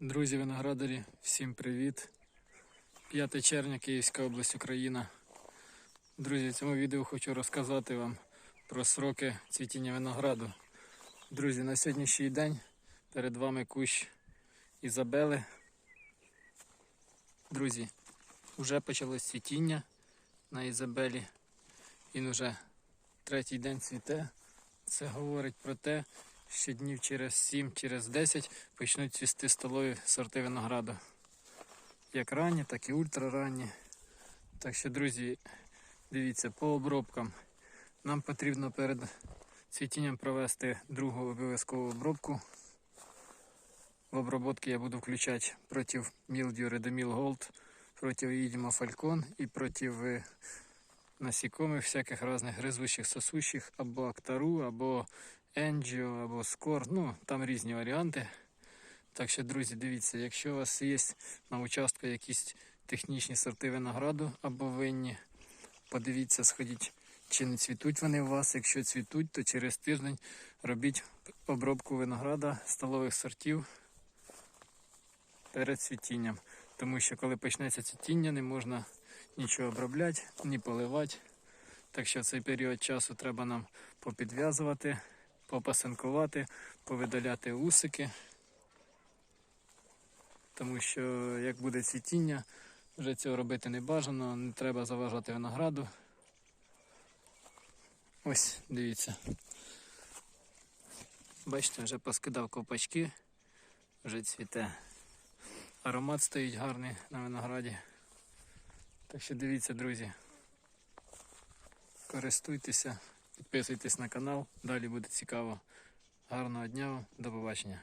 Друзі виноградарі, всім привіт! 5 червня, Київська область, Україна. Друзі, в цьому відео хочу розказати вам про сроки цвітіння винограду. Друзі, на сьогоднішній день перед вами кущ Ізабели. Друзі, вже почалось цвітіння на Ізабелі. Він уже третій день цвіте. Це говорить про те, що днів через 7, через 10 почнуть цвісти столові сорти винограду. Як ранні, так і ультраранні. Так що, друзі, дивіться, по обробкам. Нам потрібно перед цвітінням провести другу обов'язкову обробку. В обробки я буду включати проти мілдю Редоміл Голд, проти Їдіма Фалькон і проти е, насікомих всяких різних гризучих, сосущих, або актару, або енджіо, або скор. Ну, там різні варіанти. Так що, друзі, дивіться, якщо у вас є на участку якісь технічні сорти винограду або винні, подивіться, сходіть, чи не цвітуть вони у вас. Якщо цвітуть, то через тиждень робіть обробку винограда столових сортів перед цвітінням. Тому що коли почнеться цвітіння, не можна нічого обробляти, ні поливати. Так що в цей період часу треба нам попідв'язувати, попасинкувати, повидаляти усики. Тому що як буде цвітіння, вже цього робити не бажано, не треба заважати винограду. Ось, дивіться. Бачите, вже поскидав ковпачки, вже цвіте. Аромат стоїть гарний на винограді. Так що дивіться, друзі. Користуйтеся, підписуйтесь на канал, далі буде цікаво. Гарного дня до побачення.